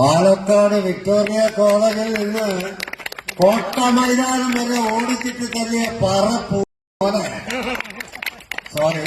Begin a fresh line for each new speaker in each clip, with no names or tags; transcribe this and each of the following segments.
Palakkad Victoria കോളേജിൽ നിന്ന് കോട്ട മൈതാനം വരെ ഓടിച്ചിട്ട് തള്ളിയ പറ പോലെ സോറി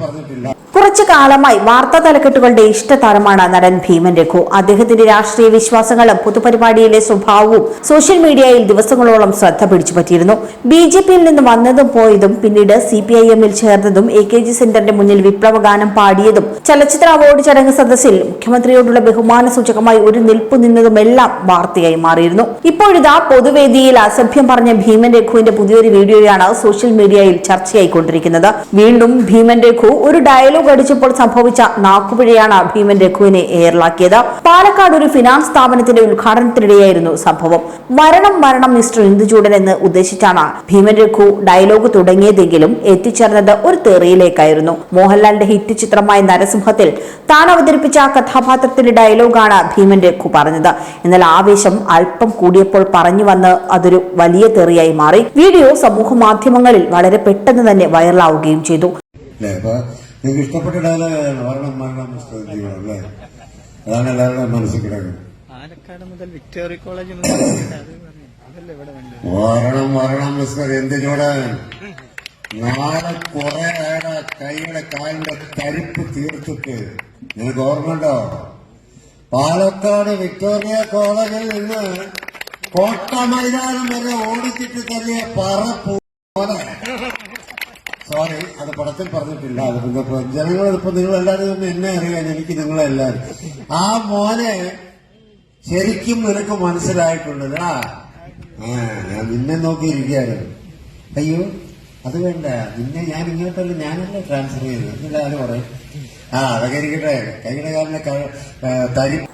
പറഞ്ഞിട്ടില്ല.
കുറച്ചു കാലമായി വാർത്താ തലക്കെട്ടുകളുടെ ഇഷ്ടതാരമാണ് നടൻ ഭീമൻ രഘു. അദ്ദേഹത്തിന്റെ രാഷ്ട്രീയ വിശ്വാസങ്ങളും പൊതുപരിപാടിയിലെ സ്വഭാവവും സോഷ്യൽ മീഡിയയിൽ ദിവസങ്ങളോളം ശ്രദ്ധ പിടിച്ചുപറ്റിയിരുന്നു. ബി ജെ പിയിൽ നിന്ന് വന്നതും പോയതും പിന്നീട് സി പി ഐ എമ്മിൽ ചേർന്നതും എ കെ ജി സെന്ററിന്റെ മുന്നിൽ വിപ്ലവഗാനം പാടിയതും ചലച്ചിത്ര അവാർഡ് ചടങ്ങ് സദസ്സിൽ മുഖ്യമന്ത്രിയോടുള്ള ബഹുമാന സൂചകമായി ഒരു നിൽപ്പു നിന്നതുമെല്ലാം വാർത്തയായി മാറിയിരുന്നു. ഇപ്പോഴിതാ പൊതുവേദിയിൽ അസഭ്യം പറഞ്ഞ ഭീമൻ രഘുവിന്റെ പുതിയൊരു വീഡിയോയാണ് സോഷ്യൽ മീഡിയയിൽ ചർച്ചയായിക്കൊണ്ടിരിക്കുന്നത്. വീണ്ടും ഭീമൻ രഘു ഒരു ഡയലോഗ് അടിച്ചപ്പോൾ സംഭവിച്ച നാക്കുപിഴയാണ് ഭീമൻ രഘുവിനെ എയറിലാക്കിയത് പാലക്കാട് ഒരു ഫിനാൻസ് സ്ഥാപനത്തിന്റെ ഉദ്ഘാടനത്തിനിടെയായിരുന്നു സംഭവം. മരണം മരണം മിസ്റ്റർ ഇന്ദുചൂടൻ എന്ന് ഉദ്ദേശിച്ചാണ് ഭീമൻ രഘു ഡയലോഗ് തുടങ്ങിയതെങ്കിലും എത്തിച്ചേർന്നത് ഒരു തെറിയിലേക്കായിരുന്നു. മോഹൻലാലിന്റെ ഹിറ്റ് ചിത്രമായ നരസിംഹത്തിൽ താൻ അവതരിപ്പിച്ച കഥാപാത്രത്തിന്റെ ഡയലോഗാണ് ഭീമൻ രഘു പറഞ്ഞത്. എന്നാൽ ആവേശം അല്പം കൂടിയപ്പോൾ പറഞ്ഞു വന്ന് അതൊരു വലിയ തെറിയായി മാറി. വീഡിയോ സമൂഹ മാധ്യമങ്ങളിൽ വളരെ പെട്ടെന്ന് തന്നെ വൈറലാവുകയും ചെയ്തു.
അല്ലേ? അപ്പൊ നിങ്ങൾക്ക് ഇഷ്ടപ്പെട്ട ഡയലോഗാണ് മരണം മരണം മിസ്റ്റർ ജീവൻ അല്ലേ? അതാണ് എല്ലാവരുടെയും മനസ്സിൽ കിടക്കുന്നത്.
പാലക്കാട് മുതൽ വിക്ടോറിയ കോളേജ്
മരണം മരണം മിസ്റ്റർ എന്ത് ചൂടാൻ നാളെ കുറെ ആയുടെ കൈയുടെ കാലിന്റെ തരിപ്പ് തീർത്തിട്ട് നിനക്ക് ഓർമ്മയുണ്ടോ? പാലക്കാട് വിക്ടോറിയ കോളേജിൽ നിന്ന് കോട്ട മൈതാനം വരെ ഓടിച്ചിട്ട് തള്ളിയ പറ പോലെ സോറി അത് പടത്തിൽ പറഞ്ഞിട്ടില്ല. അത് പിന്നെ ജനങ്ങൾ ഇപ്പൊ നിങ്ങൾ എല്ലാവരും ഒന്ന് എന്നെ അറിയാൻ എനിക്ക് നിങ്ങളെല്ലാരും. ആ മോനെ ശരിക്കും നിനക്ക് മനസ്സിലായിട്ടുണ്ട് ആ? ഞാൻ നിന്നെ നോക്കിയിരിക്കുകയായിരുന്നു അയ്യോ അത് വേണ്ട. നിന്നെ ഞാൻ ഇങ്ങോട്ടല്ല ഞാനല്ലേ ട്രാൻസ്ഫർ ചെയ്തത്? എന്നില്ല ആര് പറയും?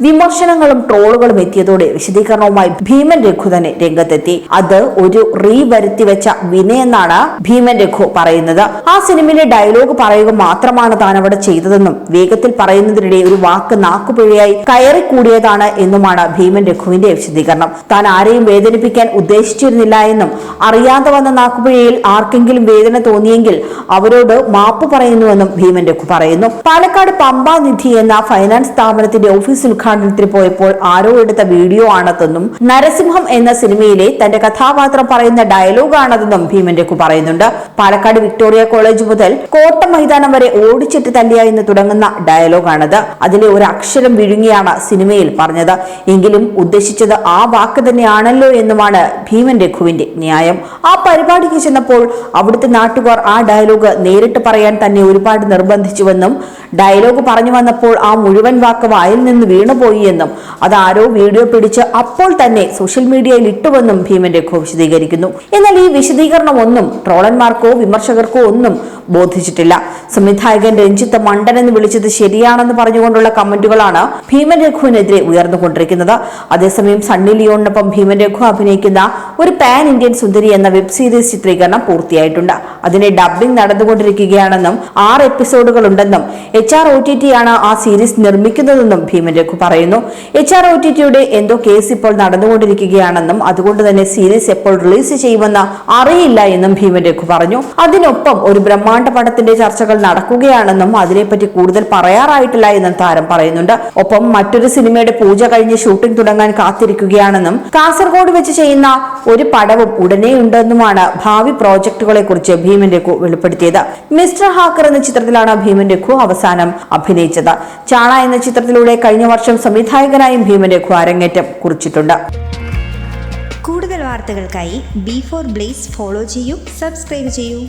വിമർശനങ്ങളും ട്രോളുകളും എത്തിയതോടെ വിശദീകരണവുമായി ഭീമൻ രഘു തന്നെ രംഗത്തെത്തി. അത് ഒരു റീ വരുത്തി വെച്ച വിനയെന്നാണ് ഭീമൻ രഘു പറയുന്നത്. ആ സിനിമയിലെ ഡയലോഗ് പറയുക മാത്രമാണ് താൻ അവിടെ ചെയ്തതെന്നും വേഗത്തിൽ പറയുന്നതിനിടെ ഒരു വാക്ക് നാക്കുപിഴയായി കയറിക്കൂടിയതാണ് എന്നുമാണ് ഭീമൻ രഘുവിന്റെ വിശദീകരണം. താൻ ആരെയും വേദനിപ്പിക്കാൻ ഉദ്ദേശിച്ചിരുന്നില്ല എന്നും അറിയാതെ വന്ന നാക്കുപിഴയിൽ ആർക്കെങ്കിലും വേദന തോന്നിയെങ്കിൽ അവരോട് മാപ്പ് പറയുന്നുവെന്നും ഭീമൻ രഘു പറയുന്നു. പാലക്കാട് പമ്പ നിധി എന്ന ഫൈനാൻസ് സ്ഥാപനത്തിന്റെ ഓഫീസ് ഉദ്ഘാടനത്തിന് പോയപ്പോൾ ആരോ എടുത്ത വീഡിയോ ആണതെന്നും നരസിംഹം എന്ന സിനിമയിലെ തന്റെ കഥാപാത്രം പറയുന്ന ഡയലോഗ് ആണതെന്നും ഭീമൻ രഘു പറയുന്നുണ്ട്. പാലക്കാട് വിക്ടോറിയ കോളേജ് മുതൽ കോട്ട മൈതാനം വരെ ഓടിച്ചിട്ട് തല്ലിയ എന്ന് തുടങ്ങുന്ന ഡയലോഗാണത് അതിലെ ഒരു അക്ഷരം വിഴുങ്ങിയാണ് സിനിമയിൽ പറഞ്ഞത്. എങ്കിലും ഉദ്ദേശിച്ചത് ആ വാക്ക് തന്നെയാണല്ലോ എന്നുമാണ് ഭീമൻ രഘുവിന്റെ ന്യായം. ആ പരിപാടിക്ക് ചെന്നപ്പോൾ അവിടുത്തെ നാട്ടുകാർ ആ ഡയലോഗ് നേരിട്ട് പറയാൻ തന്നെ ഒരുപാട് നിർബന്ധിച്ചുവെന്നും ഡയലോഗ് പറഞ്ഞു വന്നപ്പോൾ ആ മുഴുവൻ വാക്ക് വായിൽ നിന്ന് വീണുപോയി എന്നും അതാരോ വീഡിയോ പിടിച്ച് അപ്പോൾ തന്നെ സോഷ്യൽ മീഡിയയിൽ ഇട്ടുവെന്നും ഭീമൻ രഘു വിശദീകരിക്കുന്നു. എന്നാൽ ഈ വിശദീകരണം ഒന്നും ട്രോളന്മാർക്കോ വിമർശകർക്കോ ഒന്നും ബോധിച്ചിട്ടില്ല. സംവിധായകൻ രഞ്ജിത്ത് മണ്ടൻ എന്ന് വിളിച്ചത് ശരിയാണെന്ന് പറഞ്ഞുകൊണ്ടുള്ള കമന്റുകളാണ് ഭീമൻ രഘുവിനെതിരെ ഉയർന്നുകൊണ്ടിരിക്കുന്നത്. അതേസമയം സണ്ണി ലിയോണിനൊപ്പം ഭീമൻ രഘു അഭിനയിക്കുന്ന ഒരു പാൻ ഇന്ത്യൻ സുന്ദരി എന്ന വെബ് സീരീസ് ചിത്രീകരണം പൂർത്തിയായിട്ടുണ്ട്. അതിന്റെ ഡബ്ബിംഗ് നടന്നുകൊണ്ടിരിക്കുകയാണെന്നും ആറ് എപ്പിസോഡുകൾ ഉണ്ടെന്നും H R O T T ആണ് ആ സീരീസ് നിർമ്മിക്കുന്നതെന്നും ഭീമൻ രഘു പറയുന്നു. എച്ച് ആർ ഒ ടി ടിയുടെ എന്തോ കേസ് ഇപ്പോൾ നടന്നുകൊണ്ടിരിക്കുകയാണെന്നും അതുകൊണ്ട് തന്നെ സീരീസ് എപ്പോൾ റിലീസ് ചെയ്യുമെന്ന് അറിയില്ല എന്നും ഭീമൻ രഘു പറഞ്ഞു. അതിനൊപ്പം ഒരു ബ്രഹ്മാണ്ഡ പടത്തിന്റെ ചർച്ചകൾ നടക്കുകയാണെന്നും അതിനെപ്പറ്റി കൂടുതൽ പറയാറായിട്ടില്ല എന്നും താരം പറയുന്നുണ്ട്. ഒപ്പം മറ്റൊരു സിനിമയുടെ പൂജ കഴിഞ്ഞ് ഷൂട്ടിംഗ് തുടങ്ങാൻ കാത്തിരിക്കുകയാണെന്നും കാസർഗോഡ് വെച്ച് ചെയ്യുന്ന ഒരു പടവും ഉടനെ ഉണ്ടെന്നുമാണ് ഭാവി പ്രോജക്ടുകളെ കുറിച്ച് ഭീമൻ രഘു വെളിപ്പെടുത്തിയത്. മിസ്റ്റർ ഹാക്കർ എന്ന ചിത്രത്തിലാണ് ഭീമൻ രഘു അവസാനം അഭിനയിച്ചത്. ചാണ എന്ന ചിത്രത്തിലൂടെ കഴിഞ്ഞ വർഷം സംവിധായകനായും ഭീമൻ രഘു അരങ്ങേറ്റം കുറിച്ചിട്ടുണ്ട്.
കൂടുതൽ വാർത്തകൾക്കായി ബി ഫോർ ബ്ലേസ് ഫോളോ ചെയ്യൂ സബ്സ്ക്രൈബ് ചെയ്യൂ.